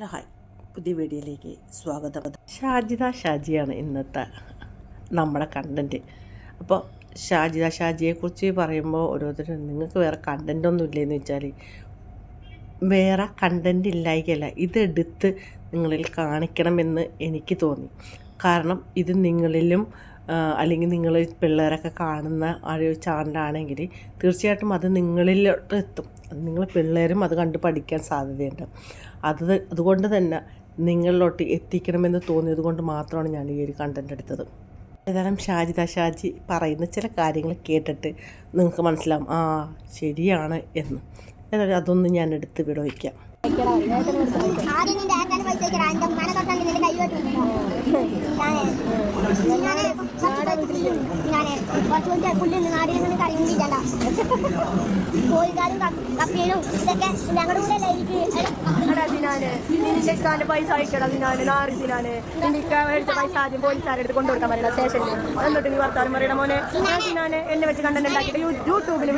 Hello hi. പുതിയ വീഡിയോയിലേക്ക് സ്വാഗതം. ഷാജിദ ഷാജിയാണ് ഇന്നത്തെ നമ്മുടെ കണ്ടന്റ് അപ്പോൾ ഷാജിദ ഷാജിയെക്കുറിച്ച് പറയുമ്പോൾ ഓരോരുത്തരും നിങ്ങൾക്ക് വേറെ കണ്ടന്റ് ഒന്നും ഇല്ലയെന്ന് വെച്ചാൽ വേറെ കണ്ടന്റ് ഇല്ലായികയല്ല. ഇതെടുത്ത് നിങ്ങളിൽ കാണിക്കണമെന്ന് എനിക്ക് തോന്നി. കാരണം ഇത് നിങ്ങളിലും അല്ലെങ്കിൽ നിങ്ങൾ പിള്ളേരൊക്കെ കാണുന്ന ആ ഒരു ചാനലാണെങ്കിൽ തീർച്ചയായിട്ടും അത് നിങ്ങളിലോട്ട് എത്തും. അത് നിങ്ങൾ പിള്ളേരും അത് കണ്ട് പഠിക്കാൻ സാധ്യതയുണ്ട്. അത് അതുകൊണ്ട് തന്നെ നിങ്ങളിലോട്ട് എത്തിക്കണമെന്ന് തോന്നിയത് കൊണ്ട് മാത്രമാണ് ഞാൻ ഈ ഒരു കണ്ടന്റ് എടുത്തത്. ഏതായാലും ഷാജിദ ഷാജി പറയുന്ന ചില കാര്യങ്ങൾ കേട്ടിട്ട് നിങ്ങൾക്ക് മനസ്സിലാവും. ആ ശരിയാണ് എന്ന്. ഏതായാലും അതൊന്നും ഞാൻ എടുത്ത് വിടവയ്ക്കാം. ആദ്യം നിന്റെ ഏട്ടന് പൈസ വെക്കടാ എന്റെ മന തൊട്ടാൽ ഞാൻ പൈസ പൈസ ആദ്യം പറയണ സ്റ്റേഷനിൽ വർത്താനം മോനെ ഞാൻ എന്നെ വെച്ച്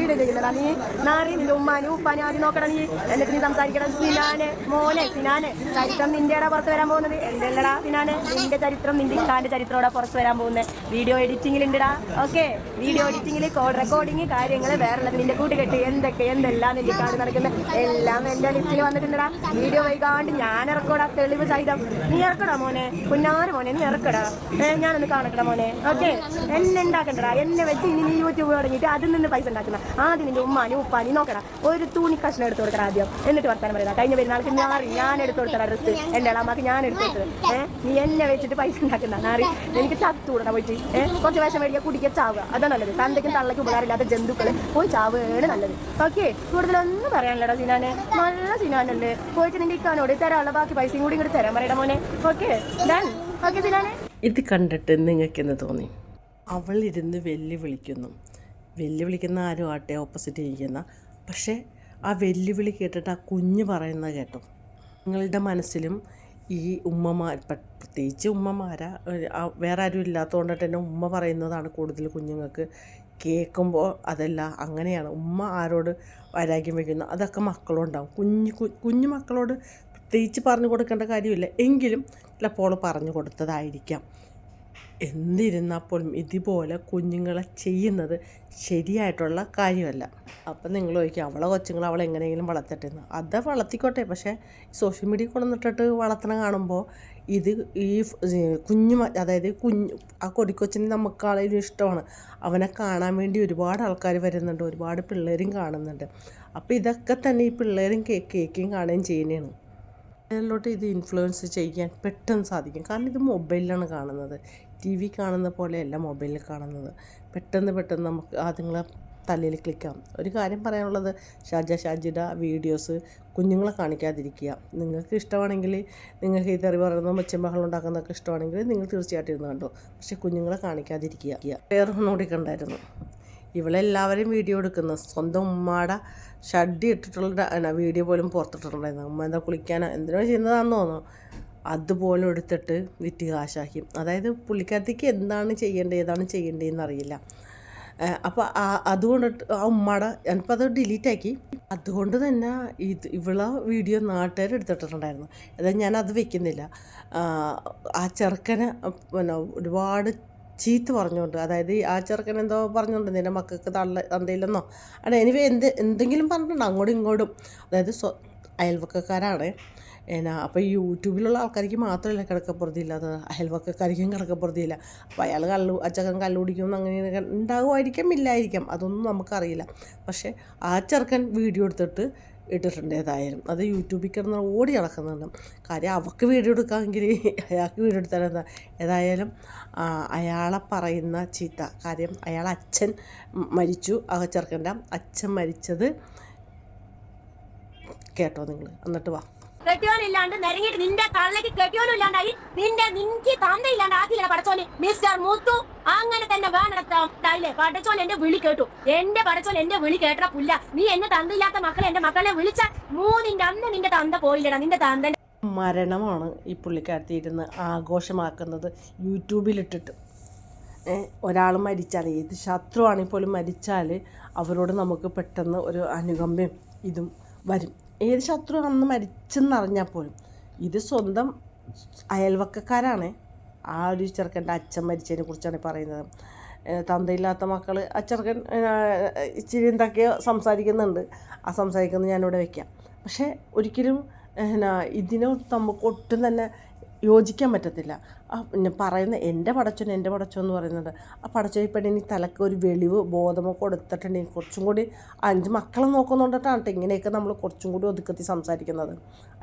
വീഡിയോ ചെയ്യുന്നതാ നീ നാറി നിന്റെ ഉമ്മാനും ആദ്യം നീ എന്നിട്ട് നീ സംസാരിക്കണം സിനാന് മോനെ സിനാന് ചരിത്രം നിന്റെടാ പുറത്ത് വരാൻ പോകുന്നത് എന്റെ അല്ലടാ സിനാന് നിന്റെ ചരിത്രം നിന്റെ ഇക്കാന്റെ ചരിത്രോടാ പുറത്ത് വരാൻ പോകുന്നത് വീഡിയോ എഡിറ്റിംഗിൽ ഉണ്ടടാ ഓക്കെ വീഡിയോ എഡിറ്റിംഗിൽ കോൾ റെക്കോർഡിങ് കാര്യങ്ങൾ വേറെ നിന്റെ കൂട്ടുകെട്ട് എന്തൊക്കെ എന്തെല്ലാം നിന്റെ കാട് നടക്കുന്നത് എല്ലാം എന്റെ ലിസ്റ്റിൽ വന്നിട്ടുണ്ടടാ. വീഡിയോ വൈകാണ്ട് ഞാൻ ഇറക്കോടാ തെളിവ് സഹിതം. നീ ഇറക്കടാ മോനെ കുഞ്ഞാറ് മോനെ നീ ഇറക്കടാ. ഞാനൊന്ന് കാണക്കടാ മോനെ. ഓക്കെ എന്നെ ഉണ്ടാക്കണ്ടടാ എന്നെ വെച്ച് ഇനി നീ യൂട്യൂബ് തുടങ്ങിയിട്ട് അതിൽ നിന്ന് പൈസ ഉണ്ടാക്കുന്ന. ആദ്യം നിന്റെ ഉമ്മാനും ഉപ്പാനി നോക്കടാ. ഒരു തുണി കഷ്ണം എടുത്തു കൊടുക്കണം ആദ്യം. എന്നിട്ട് വർത്താനം പറയുക കഴിഞ്ഞ പെരുന്നാൾക്ക് ഞാറി ഞാൻ എടുത്തു കൊടുത്തടാ ഡ്രസ്സ് എന്റെ അമ്മയ്ക്ക് ഞാൻ എടുത്തു കൊടുത്തത്. നീ എന്നെ വെച്ചിട്ട് പൈസ ഉണ്ടാക്കുന്ന നാറി എനിക്ക് കൂടണ പോയിട്ട്. ഏഹ് കുറച്ച് വേഷം മേടിക്കുക കുടിക്കുക ചാവുക. അതാണ് നല്ലത്. തന്തയ്ക്കും തള്ളയ്ക്കും ഉപകാരമില്ലാത്ത ജന്തുക്കൾ പോയി ചാവുകയാണ് നല്ലത്. ഓക്കെ കൂടുതലൊന്നും പറയാനില്ലടാ സിനാനെ. നല്ല സിനാനല്ലേ. പോയിട്ട് നിന്റെ ഇക്കാനോട് തരാനുള്ള ബാക്കി പൈസയും കൂടി ഇങ്ങോട്ട് തരാൻ പറയടാ മോനെ. ഓക്കെ ഓക്കെ സിനാനെ. ഇത് കണ്ടിട്ട് നിങ്ങൾക്കെന്ന് തോന്നി? അവൾ ഇരുന്ന് വെല്ലുവിളിക്കുന്നു. വെല്ലുവിളിക്കുന്ന ആരും ആട്ടെ ഓപ്പോസിറ്റ് ഇരിക്കുന്ന. പക്ഷേ ആ വെല്ലുവിളി കേട്ടിട്ട് ആ കുഞ്ഞ് പറയുന്നത് കേട്ടോ. നിങ്ങളുടെ മനസ്സിലും ഈ ഉമ്മമാർ പ്രത്യേകിച്ച് ഉമ്മമാരാ വേറെ ആരും ഇല്ലാത്തതുകൊണ്ട് തന്നെ ഉമ്മ പറയുന്നതാണ് കൂടുതൽ കുഞ്ഞുങ്ങൾക്ക് കേൾക്കുമ്പോൾ അതല്ല അങ്ങനെയാണ്. ഉമ്മ ആരോട് വൈരാഗ്യം വയ്ക്കുന്നു? അതൊക്കെ മക്കളുണ്ടാവും. കുഞ്ഞു കുഞ്ഞു മക്കളോട് പ്രത്യേകിച്ച് പറഞ്ഞു കൊടുക്കേണ്ട കാര്യമില്ല. എങ്കിലും ചിലപ്പോൾ പറഞ്ഞു കൊടുത്തതായിരിക്കാം. എന്നിരുന്നാൽ പോലും ഇതുപോലെ കുഞ്ഞുങ്ങളെ ചെയ്യുന്നത് ശരിയായിട്ടുള്ള കാര്യമല്ല. അപ്പം നിങ്ങൾ ചോദിക്കും അവളെ കൊച്ചുങ്ങൾ അവളെ എങ്ങനെയെങ്കിലും വളർത്തട്ടെ അത് വളർത്തിക്കോട്ടെ. പക്ഷേ സോഷ്യൽ മീഡിയ കൊണ്ടുവന്നിട്ടിട്ട് വളർത്തണം കാണുമ്പോൾ ഇത് ഈ കുഞ്ഞു അതായത് കുഞ്ഞു ആ കൊടിക്കൊച്ചിന് നമുക്കാളെയും ഇഷ്ടമാണ്. അവനെ കാണാൻ വേണ്ടി ഒരുപാട് ആൾക്കാർ വരുന്നുണ്ട് ഒരുപാട് പിള്ളേരും കാണുന്നുണ്ട്. അപ്പോൾ ഇതൊക്കെ തന്നെ ഈ പിള്ളേരും കേൾക്കുകയും കാണുകയും ചെയ്യുന്നതാണ്. മൊബൈലിലോട്ട് ഇത് ഇൻഫ്ലുവൻസ് ചെയ്യാൻ പെട്ടെന്ന് സാധിക്കും. കാരണം ഇത് മൊബൈലിലാണ് കാണുന്നത്. ടി വി കാണുന്ന പോലെയല്ല മൊബൈലിൽ കാണുന്നത്. പെട്ടെന്ന് പെട്ടെന്ന് നമുക്ക് അതുങ്ങളെ തലയിൽ ക്ലിക്കാം. ഒരു കാര്യം പറയാനുള്ളത് ഷാജ ഷാജിയുടെ വീഡിയോസ് കുഞ്ഞുങ്ങളെ കാണിക്കാതിരിക്കുക. നിങ്ങൾക്ക് ഇഷ്ടമാണെങ്കിൽ നിങ്ങൾക്ക് ഈ തെറി പറയുന്ന മെച്ചം ബഹളം ഉണ്ടാക്കുന്നതൊക്കെ ഇഷ്ടമാണെങ്കിൽ നിങ്ങൾ തീർച്ചയായിട്ടും ഇരുന്ന് കണ്ടോ. പക്ഷേ കുഞ്ഞുങ്ങളെ കാണിക്കാതിരിക്കുക. വേറെ ഒന്നുകൂടി കണ്ടായിരുന്നു. ഇവളെല്ലാവരും വീഡിയോ എടുക്കുന്നു. സ്വന്തം ഉമ്മയുടെ ഷഡ്ഡി ഇട്ടിട്ടുള്ള വീഡിയോ പോലും പുറത്തിട്ടുണ്ടായിരുന്നു ഉമ്മ എന്താ കുളിക്കാനോ എന്തിനോ ചെയ്യുന്നതാണെന്ന് തോന്നുന്നു. അതുപോലും എടുത്തിട്ട് വിറ്റ് കാശാക്കി. അതായത് പുള്ളിക്കാരത്തേക്ക് എന്താണ് ചെയ്യേണ്ടത് ഏതാണ് ചെയ്യേണ്ടതെന്ന് അറിയില്ല. അപ്പോൾ ആ അതുകൊണ്ട് ആ ഉമ്മയുടെ ഞാനിപ്പോൾ അത് ഡിലീറ്റാക്കി അതുകൊണ്ട് തന്നെ ഇത് ഇവളെ വീഡിയോ നാട്ടുകാർ എടുത്തിട്ടുണ്ടായിരുന്നു അതായത് ഞാനത് വെക്കുന്നില്ല. ആ, ചെറുക്കനെ പിന്നെ ഒരുപാട് ചീത്ത പറഞ്ഞുകൊണ്ട് അതായത് ആ ചെറുക്കൻ എന്തോ പറഞ്ഞുകൊണ്ട് നിന്റെ മക്കൾക്ക് തള്ള തന്തയില്ലെന്നോ? അല്ല എനിവേ എന്ത് എന്തെങ്കിലും പറഞ്ഞിട്ടുണ്ട്. അങ്ങോട്ടും ഇങ്ങോട്ടും. അതായത് സ്വ അയൽവക്കക്കാരാണ്. എന്നാ അപ്പോൾ യൂട്യൂബിലുള്ള ആൾക്കാർക്ക് മാത്രമല്ല കിടക്കപ്പുറത്തില്ലാത്ത അയൽവക്കക്കാർക്കും കിടക്കപ്പുറത്തില്ല അപ്പോൾ അയാൾ കള്ളു അച്ചക്കൻ കള്ളു കുടിക്കും അങ്ങനെ ഉണ്ടാകുമായിരിക്കാം ഇല്ലായിരിക്കാം അതൊന്നും നമുക്കറിയില്ല. പക്ഷേ ആ ചെറുക്കൻ വീഡിയോ എടുത്തിട്ട് ഇട്ടിട്ടുണ്ട് ഏതായാലും. അത് യൂട്യൂബിൽ കിടന്ന് ഓടി നടക്കുന്നുണ്ട്. കാര്യം അവൾക്ക് വീഡിയോ എടുക്കാമെങ്കിൽ അയാൾക്ക് വീഡിയോ എടുത്താൽ എന്താ? ഏതായാലും അയാളെ പറയുന്ന ചീത്ത. കാര്യം അയാൾ അച്ഛൻ മരിച്ചു. ആ ചെറുക്കന്റെ അച്ഛൻ മരിച്ചത് കേട്ടോ നിങ്ങൾ. എന്നിട്ട് വാ. കെട്ടിയോനില്ലാണ്ട് നിരങ്ങിട്ട് നിന്റെ കള്ളക്ക് കെട്ടിയോനും ഇല്ലാണ്ടായി നിന്റെ നിന്റെ തന്തയില്ലാണ്ട് ആക്കില്ല പടച്ചോന്. മിസ്റ്റർ മുത്തു അങ്ങനെ തന്നെ വേണടത്തല്ലേ പടച്ചോൻ എന്റെ വിളി കേട്ടു. എന്റെ പടച്ചോൻ എന്റെ വിളി കേട്ട പുല്ല. നീ എന്നെ തന്തയില്ലാത്ത മക്കളെ എന്റെ മക്കളെ വിളിച്ച മൂന്നിന്റെ അന്ന് നിന്റെ തന്ത പോയില്ലടാ നിന്റെ തന്ത മരണമാണ് ഈ പുള്ളിക്കാരത്തി ഇരുന്ന് ആഘോഷമാക്കുന്നത് യൂട്യൂബിലിട്ടിട്ട്. ഒരാൾ മരിച്ചാൽ ഏത് ശത്രുവാണെങ്കിൽ പോലും മരിച്ചാൽ അവരോട് നമുക്ക് പെട്ടെന്ന് ഒരു അനുകമ്പയും ഇതും വരും. ഏത് ശത്രു അന്ന് മരിച്ചെന്നറിഞ്ഞാൽ പോലും. ഇത് സ്വന്തം അയൽവക്കക്കാരാണ്. ആ ഒരു ചെറുക്കന്റെ അച്ഛൻ മരിച്ചതിനെ കുറിച്ചാണ് പറയുന്നത്. തന്തയില്ലാത്ത മക്കൾ ആ ചെറുക്കൻ ഇച്ചിരി എന്തൊക്കെയോ സംസാരിക്കുന്നുണ്ട്. ആ സംസാരിക്കുന്നത് ഞാനിവിടെ വെക്കാം. പക്ഷേ ഒരിക്കലും എന്നാ ഇതിനോട് നമുക്ക് ഒട്ടും തന്നെ യോജിക്കാൻ പറ്റത്തില്ല. ആ പിന്നെ പറയുന്ന എന്റെ പടച്ചോൻ എന്റെ പടച്ചോ എന്ന് പറയുന്നത് ആ പടച്ചോ പെണ്ണിന് തലക്ക് ഒരു വെളിവ് ബോധമോ കൊടുത്തിട്ടുണ്ടെങ്കിൽ കുറച്ചും കൂടി അഞ്ച് മക്കളെ നോക്കുന്നുണ്ടിട്ടാണ് ഇങ്ങനെയൊക്കെ നമ്മൾ കുറച്ചും കൂടി ഒതുക്കത്തി സംസാരിക്കുന്നത്.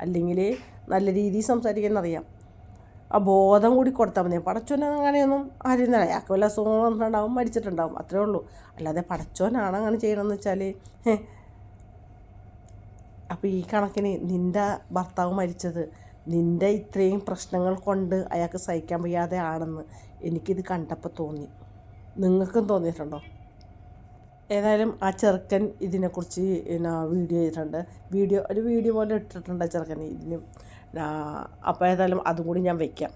അല്ലെങ്കിൽ നല്ല രീതിയിൽ സംസാരിക്കാൻ ആ ബോധം കൂടി കൊടുത്താൽ മതി. പടച്ചോൻ അങ്ങനെയൊന്നും ആരും അയാൾക്ക് വല്ല അസുഖങ്ങൾ വന്നിട്ടുണ്ടാവും മരിച്ചിട്ടുണ്ടാവും. അത്രേ ഉള്ളൂ. അല്ലാതെ പടച്ചോനാണ് അങ്ങനെ ചെയ്യണമെന്ന് വെച്ചാൽ അപ്പോൾ ഈ കണക്കിന് നിന്റെ ഭർത്താവ് മരിച്ചത് നിന്റെ ഇത്രയും പ്രശ്നങ്ങൾ കൊണ്ട് അയാൾക്ക് സഹിക്കാൻ വയ്യാതെ ആണെന്ന് എനിക്കിത് കണ്ടപ്പോൾ തോന്നി. നിങ്ങൾക്കും തോന്നിയിട്ടുണ്ടോ? ഏതായാലും ആ ചെറുക്കൻ ഇതിനെക്കുറിച്ച് പിന്നെ വീഡിയോ ചെയ്തിട്ടുണ്ട്. വീഡിയോ ഒരു വീഡിയോ പോലെ ഇട്ടിട്ടുണ്ട് ആ ചെറുക്കൻ ഇതിന്. അപ്പോൾ ഏതായാലും അതും കൂടി ഞാൻ വയ്ക്കാം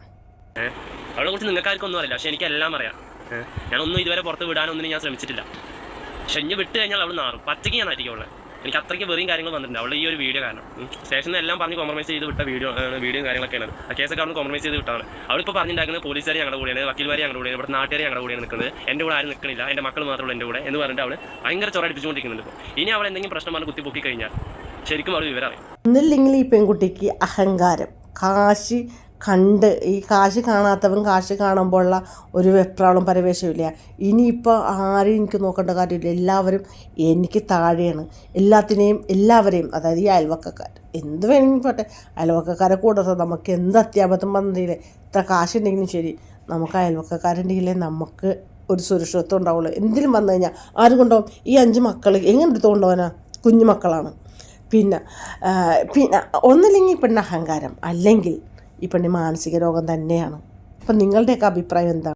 അവളെ കുറിച്ച് നിങ്ങൾക്ക് ആർക്കും ഒന്നും അറിയില്ല. പക്ഷെ എനിക്കെല്ലാം അറിയാം. ഞാനൊന്നും ഇതുവരെ പുറത്ത് വിടാനൊന്നും ഞാൻ ശ്രമിച്ചിട്ടില്ല. പക്ഷെ ഇനി വിട്ട് കഴിഞ്ഞാൽ അവൾ നാറും. പച്ചയ്ക്ക് ഞാൻ ആയിരിക്കും അവളെ എനിക്ക് അത്രയ്ക്ക് വെറിയും കാര്യങ്ങൾ വന്നിട്ടുണ്ട്. അവൾ ഈ ഒരു വീഡിയോ കാരണം. സ്റ്റേഷനിൽ എല്ലാം പറഞ്ഞ് കോംപ്രമൈസ് ചെയ്ത് വിട്ട വീഡിയോ വീഡിയോ കാര്യങ്ങളൊക്കെയാണ്. ആ കേസൊക്കെ അവിടെ കോംപ്രമൈസ് ചെയ്ത് വിട്ടാണ്. അവളിപ്പോൾ പറഞ്ഞിട്ടുണ്ടാക്കുന്നത് പോലീസുകാർ ഞങ്ങളുടെ കൂടെയാണ് വക്കീൽമാർ ഞങ്ങളുടെ കൂടെയാണ് ഇവിടെ നാട്ടുകാർ ഞങ്ങളുടെ കൂടെയാണ് നിൽക്കുന്നത് എന്റെ കൂടെ ആരും നിൽക്കണില്ല എന്റെ മക്കൾ മാത്രമേ എന്റെ കൂടെ എന്ന് പറഞ്ഞിട്ട് അവൾ ഭയങ്കര ചൊറടിപ്പിച്ചുകൊണ്ടിരിക്കുന്നുണ്ട് ഇപ്പോൾ ഇനി അവൾ എന്തെങ്കിലും പ്രശ്നം പറഞ്ഞ് കുത്തി പൊക്കി കഴിഞ്ഞാൽ ശരിക്കും അവൾ വിവരമായി ഒന്നില്ലെങ്കിൽ ഈ പെൺകുട്ടിക്ക് അഹങ്കാരം കാശ് കണ്ട് ഈ കാശ് കാണാത്തവൻ കാശ് കാണുമ്പോഴുള്ള ഒരു വെപ്രാളം പരവേശമില്ല. ഇനിയിപ്പോൾ ആരെയും എനിക്ക് നോക്കേണ്ട കാര്യമില്ല. എല്ലാവരും എനിക്ക് താഴെയാണ്. എല്ലാത്തിനെയും എല്ലാവരെയും അതായത് ഈ അയൽവക്കക്കാർ. എന്ത് വേണമെങ്കിലും പോട്ടെ. അയൽവക്കക്കാരെ കൂടാതെ നമുക്ക് എന്ത് അത്യാപത്തം വന്നില്ലേ ഇത്ര കാശുണ്ടെങ്കിലും ശരി. നമുക്ക് അയൽവക്കക്കാരുണ്ടെങ്കിലേ നമുക്ക് ഒരു സുരക്ഷിതത്വം ഉണ്ടാവുള്ളൂ. എന്തിനും വന്നു കഴിഞ്ഞാൽ ആരും കൊണ്ടുപോകും? ഈ അഞ്ച് മക്കൾ എങ്ങനെ എടുത്തു കൊണ്ടുപോകാനാ? കുഞ്ഞു മക്കളാണ്. പിന്നെ പിന്നെ ഒന്നില്ലെങ്കിൽ പെണ്ണ അഹങ്കാരം. അല്ലെങ്കിൽ ഈ പെണ്ണി മാനസിക രോഗം തന്നെയാണ്. അപ്പം നിങ്ങളുടെയൊക്കെ അഭിപ്രായം എന്താണ്?